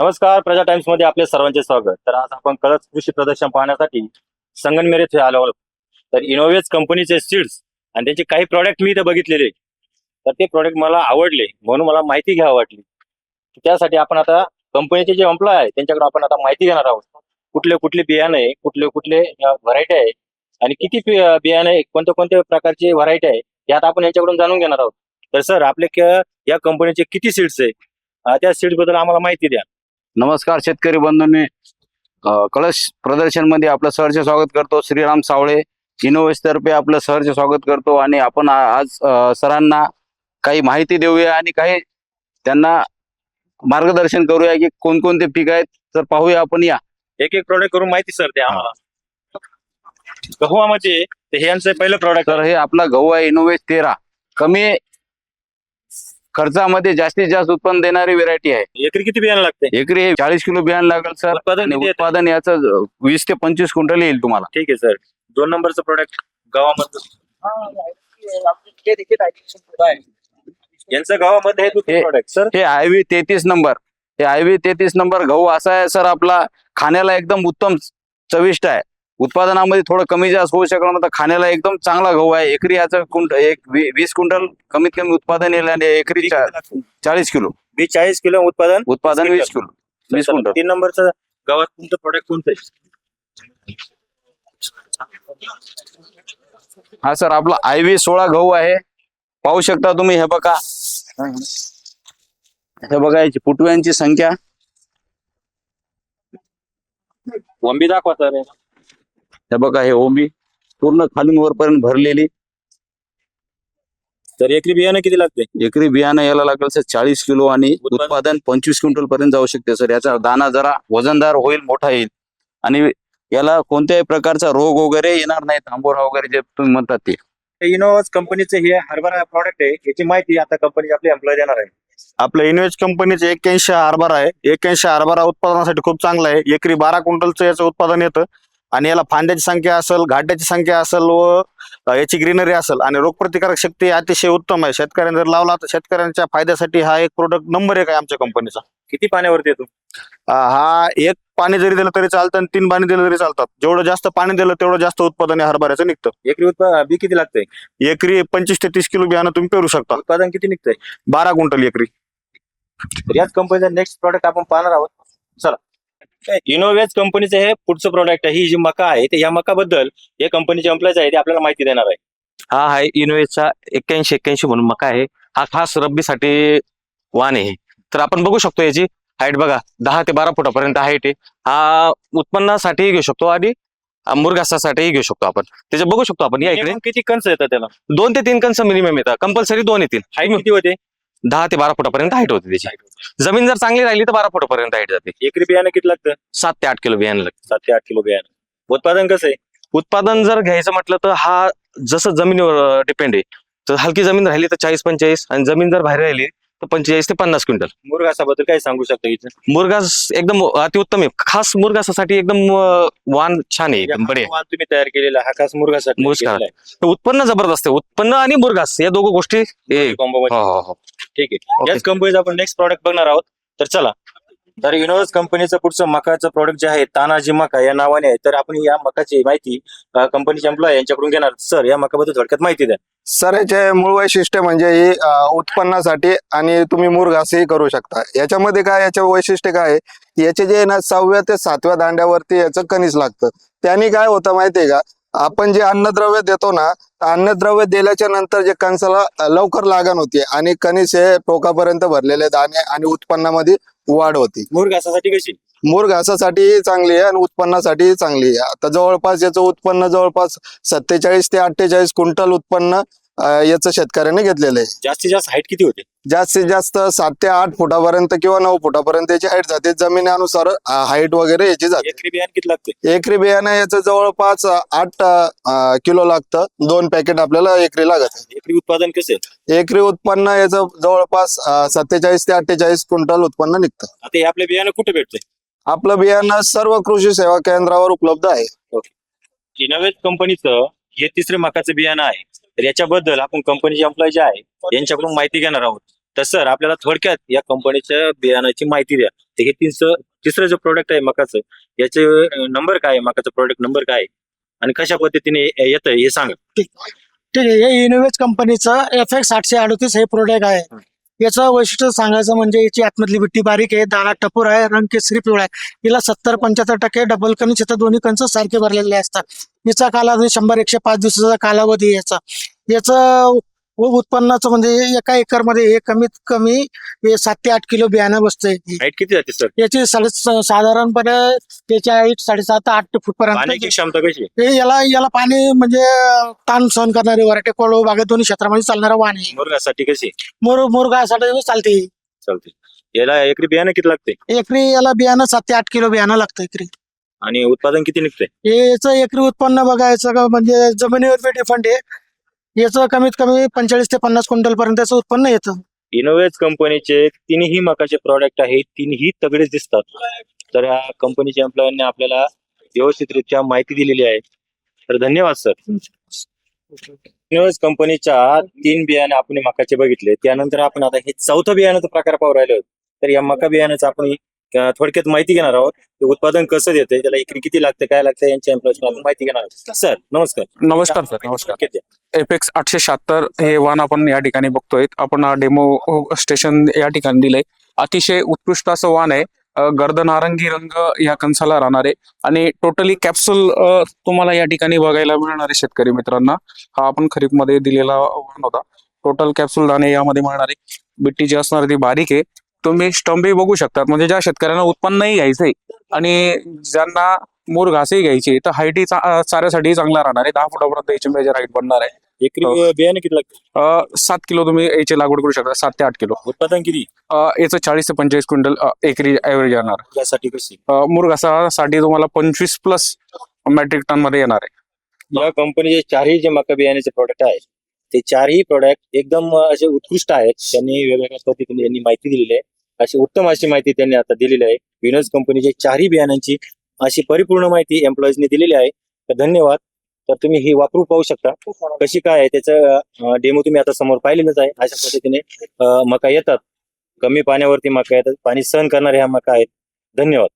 नमस्कार प्रजा टाइम्समध्ये आपले सर्वांचे स्वागत. तर आज आपण कळस कृषी प्रदर्शन पाहण्यासाठी संगनमेर येथे आलो आहोत. तर इनोवेज कंपनीचे सीड्स आणि त्यांचे काही प्रॉडक्ट मी इथे बघितलेले. तर ते प्रॉडक्ट मला आवडले म्हणून मला माहिती घ्यावं वाटली. त्यासाठी आपण आता कंपनीचे जे एम्प्लॉय आहे त्यांच्याकडे आपण आता माहिती घेणार आहोत. कुठले कुठले बियाणे आहे कुठले कुठले व्हरायटी आहे आणि किती बियाणे आहे, कोणत्या कोणत्या प्रकारची व्हरायटी आहे यात आपण यांच्याकडून जाणून घेणार आहोत. तर सर आपले या कंपनीचे किती सीड्स आहे? त्या सीड्सबद्दल आम्हाला माहिती द्या. नमस्कार शेतकरी बंधूंनी. कळश प्रदर्शनमध्ये आपलं सहर्ष स्वागत करतो. श्रीराम सावळे इनोवेस तर्फे आपलं सहर्ष स्वागत करतो. आणि आपण आज सरांना काही माहिती देऊया आणि काही त्यांना मार्गदर्शन करूया की कोणकोणते पीक आहेत. तर पाहूया आपण या. एक एक प्रोडक्ट करून माहिती सर द्या आम्हाला. गहुआमध्ये ते हे यांचं पहिलं प्रॉडक्ट तर हे आपला गहू आहे इनोवेस तेरा. कमी खर्चामध्ये जास्तीत जास्त उत्पन्न देणारी व्हेरायटी आहे. एकरी किती बियाणं लागते? एकरी हे चाळीस किलो बियाणं लागेल सर. उत्पादन आणि किती येतं? उत्पादन याचं वीस ते पंचवीस क्विंटल येईल तुम्हाला. ठीक आहे सर. दोन नंबरचं प्रोडक्ट गावामध्ये यांचं गावामध्ये हे दुसरं हे- प्रोडक्ट सर? हे आय व्ही तेहतीस नंबर. हे आय व्ही तेहतीस नंबर गहू असा आहे सर. आपला खाण्याला एकदम उत्तम चविष्ट आहे. उत्पादनामध्ये थोडं कमी जास्त होऊ शकलं तर खाण्याला एकदम चांगला गहू आहे. एकरी याचं कुंट एक वीस क्विंटल कमीत कमी उत्पादन येईल आणि एकरी चाळीस किलो. वीस चाळीस किलो उत्पादन उत्पादन वीस किलो. वीस क्विंटल. तीन नंबरचं गावात तुमचं प्रोडक्ट कोणतं आहे? हा सर आपला आय व्ही सोळा गहू आहे. पाहू शकता तुम्ही हे बघा. हे बघा याची पुटव्यांची संख्या. वंबी दाखवा सर. हे बघा हे ओंबी पूर्ण खालून वरपर्यंत भरलेली. तर एकरी बियाणं किती लागते? एकरी बियाणं यायला लागेल सर चाळीस किलो आणि उत्पादन? उत्पादन पंचवीस क्विंटल पर्यंत जाऊ शकते सर. याचा दाना जरा वजनदार होईल मोठा येईल. आणि याला कोणत्याही प्रकारचा रोग वगैरे येणार नाही तांबोरा वगैरे जे तुम्ही म्हणतात ते. इनोवाज कंपनीचे हे हरभरा प्रॉडक्ट आहे. याची माहिती आता कंपनी आपली एम्प्लॉय देणार आहे आपलं इनवेज कंपनीचे एक्क्याऐंशी हरभरा आहे. एक्क्याऐंशी हरभरा उत्पादनासाठी खूप चांगला आहे. एकरी बारा क्विंटलचं याचं उत्पादन येतं. आणि याला फांद्याची संख्या असेल घाट्याची संख्या असेल व याची ग्रीनरी असेल आणि रोगप्रतिकारक शक्ती अतिशय उत्तम आहे. शेतकऱ्यांनी जर लावला तर शेतकऱ्यांच्या फायद्यासाठी हा एक प्रोडक्ट नंबर एक आहे आमच्या कंपनीचा किती पाण्यावरती येतो हा एक पाणी जरी दिलं तरी चालतं आणि तीन पाणी दिलं तरी चालतात. जेवढं जास्त पाणी दिलं तेवढं जास्त उत्पादन या हरभऱ्याचं निघतं. एकरी उत्पादन बी किती लागतंय? एकरी पंचवीस ते तीस किलो बियाणं तुम्ही पेरू शकता. उत्पादन किती निघतंय? बारा क्विंटल एकरी. याच कंपनीचा नेक्स्ट प्रॉडक्ट आपण पाहणार आहोत. चला. इनोवेज कंपनीचं हे पुढचं प्रॉडक्ट आहे. ही जी मका आहे ते या मकाबद्दल हे कंपनीचे एम्प्लॉईज आहे ते आपल्याला माहिती देणार आहे हा आहे इनोवेचा एक्क्याऐंशी एक्क्याऐंशी म्हणून मका आहे. हा खास रब्बीसाठी वाण आहे. तर आपण बघू शकतो याची हाईट बघा. दहा ते बारा फुटापर्यंत हाईट आहे. हा उत्पन्नासाठीही घेऊ शकतो आणि मुरघासासाठीही घेऊ शकतो आपण. त्याचे बघू शकतो आपण या इकडे. किती कंस येतात त्याला? दोन ते तीन कंस मिनिमम येतात. कंपल्सरी दोन येतील. हाईट किती होते? दहा ते बारा फुटापर्यंत हाईट होते त्याची. जमीन जर चांगली राहिली तर बारा फुटापर्यंत हाईट जाते. एकरी बियाणं किती लागतं? सात ते आठ किलो बियाणं लागतं. सात ते आठ किलो बियाणं. उत्पादन कसं आहे? उत्पादन जर घ्यायचं म्हटलं तर हा जसं जमिनीवर डिपेंड आहे तर हलकी जमीन राहिली तर चाळीस पंचेचाळीस आणि जमीन जर बाहेर राहिली तर पंचेचाळीस ते पन्नास क्विंटल मुरघासाबद्दल काय सांगू शकता इथं मुरघास एकदम अतिउत्तम आहे खास मुरघासासाठी एकदम अं, वाण छान आहे एकदम बढिया आहे. वाण तुम्ही तयार केलेला हा खास मुरघासाठी. केलेला आहे. तर उत्पन्न जबरदस्त आहे उत्पन्न आणि मुरघास या दोघं गोष्टी हे- combo मध्ये. हो, हो, हो. ठीक आहे. याच कंपनीचा आपण नेक्स्ट प्रॉडक्ट बघणार आहोत तर चला तर इनोव्हस कंपनीचं पुढचं मकाचं प्रोडक्ट जे आहे तानाजी मका या नावाने आहे. तर आपण या मकाची माहिती कंपनीचे एम्प्लॉय यांच्याकडून घेणार. सर या मकाबद्दल थोडक्यात माहिती द्या. सर याचे मूळ वैशिष्ट्य म्हणजे ही उत्पन्नासाठी आणि तुम्ही मुरघासही करू शकता. याच्यामध्ये काय याचे वैशिष्ट्य काय आहे? याचे जे ना सहाव्या ते सातव्या दांड्यावरती याचं कणीस लागतं. त्याने काय होतं माहितीये का? आपण जे अन्नद्रव्य देतो ना अन्नद्रव्य दिल्याच्या नंतर जे कणसाला लवकर लागण होते आणि कणीस हे टोकापर्यंत भरलेले दाणे आणि उत्पन्नामध्ये वाढ होती. मुरघासासाठी कशी? मूर घासासाठीही चांगली आहे आणि उत्पन्नासाठीही चांगली आहे. आता जवळपास याचं उत्पन्न जवळपास सत्तेचाळीस ते अठ्ठेचाळीस क्विंटल उत्पन्न याचं शेतकऱ्याने घेतलेलं आहे. जास्तीत जास्त हाईट किती होते? जास्तीत जास्त सात ते आठ फुटापर्यंत किंवा नऊ फुटापर्यंत याची हाईट जाते. जमिनीनुसार हाईट वगैरे याची जाते. एकरी बियाण किती लागते? एकरी बियाणं याचं जवळपास आठ अं, किलो लागतं. दोन पॅकेट आपल्याला एकरी लागत एकरी उत्पादन कसं आहे? एकरी उत्पन्न याचं जवळपास सत्तेचाळीस ते अठ्ठेचाळीस क्विंटल उत्पन्न निघतं. आता हे आपले बियाणं कुठे भेटते आपलं बियाणं सर्व कृषी सेवा केंद्रावर उपलब्ध आहे. इनोव्हेज कंपनीचं हे तिसरे मकाचं बियाणं आहे. तर याच्याबद्दल आपण कंपनीचे एम्प्लॉय जे आहे यांच्याकडून माहिती घेणार आहोत. तर सर आपल्याला थोडक्यात या कंपनीच्या बियाणाची माहिती द्या. तर हे तिसरं तिसरं जो प्रोडक्ट आहे मकाचं याचे नंबर काय आहे? मकाचं प्रोडक्ट नंबर काय आहे? आणि कशा पद्धतीने येतं हे सांगा. ठीक. आहे हे इनोवेज कंपनीचं एफ एक्स आठशे अडतीस हे प्रोडक्ट आहे. याचं वैशिष्ट्य सांगायचं म्हणजे याची आतमधली विट्टी बारीक आहे दाणा टपूर आहे रंग केसरी पिवळा आहे. हिला सत्तर पंच्याहत्तर टक्के डबल कणीस येतं दोन्ही कंच सारखे भरलेले असतात. हिचा कालावधी शंभर एकशे पाच दिवसाचा कालावधी याचा. याचं उ- उत्पन्नाचं म्हणजे एका एकरमध्ये हे कमीत कमी सात ते आठ किलो बियाणं बसतंय. हाईट किती जाते सर याची साडे साधारणपणे त्याची हाईट साडेसात ते आठ फूट पर्यंत पाण्याची क्षमता कशी आहे? हे याला याला पाणी म्हणजे ताण सहन करणारे वराटे कोळो बागेत दोन्ही क्षेत्रामध्ये चालणारा वाण आहे. मुरगासाठी कशी आहे? मोर मुरगासाठी चालते. चालते. याला एकरी बियाणं किती लागते? एकरी याला बियाणं सात ते आठ किलो बियाणं लागतं एकरी. आणि उत्पादन किती निघतंय? हे याचं एकरी उत्पन्न बघायचं का म्हणजे जमिनीवर डिफंड आहे. याचं कमीत कमी पंचेचाळीस ते पन्नास क्विंटल पर्यंतचं उत्पन्न येतं. इनोवेज कंपनीचे तिन्ही मकाचे प्रॉडक्ट आहेत तिन्ही तगडेच दिसतात. तर या कंपनीच्या एम्प्लॉयांनी आपल्याला व्यवस्थितरित्या माहिती दिलेली आहे. तर धन्यवाद सर. इनोवेज कंपनीच्या तीन बियाणे आपण मकाचे बघितले. त्यानंतर आपण आता हे चौथं बियाण्याचा प्रकार पाहू राहिलो. तर या मका बियाण्याचं आपण थोडक्यात माहिती घेणार आहोत ते उत्पादन कसं देते त्याला एकरी किती लागते काय लागतं यांच्या एम्प्लॉईज आपण माहिती घेणार आहोत. सर नमस्कार. नमस्कार सर नमस्कार. एपेक्स आठशे शहात्तर हे वाहन आपण या ठिकाणी बघतोय. आपण हा डेमो स्टेशन या ठिकाणी दिलंय. अतिशय उत्कृष्ट असं वाहन आहे. गर्द नारंगी रंग या कंसाला राहणार आहे. आणि टोटली कॅप्सूल तुम्हाला या ठिकाणी बघायला मिळणार आहे शेतकरी मित्रांना. हा आपण खरीपमध्ये दिलेला वाहन होता. टोटल कॅप्सूल दाणे यामध्ये मिळणार आहे. बिट्टी जी असणार ती बारीक आहे. तुम्ही स्टंपही बघू शकतात म्हणजे ज्या शेतकऱ्यांना उत्पन्नही घ्यायचंय आणि ज्यांना मोर घासही घ्यायची तर हाईटही चाऱ्यासाठी चांगला राहणार आहे. दहा फुटापर्यंत याची मेजर हाईट बनणार आहे. एकरी. बियाणे किती लागते अ, सात किलो तुम्ही याची लागवड करू शकता. सात ते आठ किलो. उत्पादन किती? याचं चाळीस ते पंचेचाळीस क्विंटल एकरी ॲव्हरेज येणार. यासाठी कशी? मुरघासासाठी तुम्हाला पंचवीस प्लस मेट्रिक टनमध्ये येणार आहे. या कंपनीचे चारही जे मका बियाण्याचे प्रोडक्ट आहेत ते चारही प्रोडक्ट एकदम असे उत्कृष्ट आहेत. त्यांनी वेगवेगळ्या पद्धतीने यांनी माहिती दिलेली आहे. अशी उत्तम अशी माहिती त्यांनी आता दिलेली आहे. विनोज कंपनीचे चारही बियाणांची अशी परिपूर्ण माहिती एम्प्लॉईजने दिलेली आहे. तर धन्यवाद. तर तुम्ही ही वापरू पाहू शकता. कशी काय आहे त्याचं डेमो तुम्ही आता समोर पाहिलेलंच आहे. अशा पद्धतीने मका येतात. कमी पाण्यावरती मका येतात. पाणी सहन करणारे ह्या मका आहेत. धन्यवाद.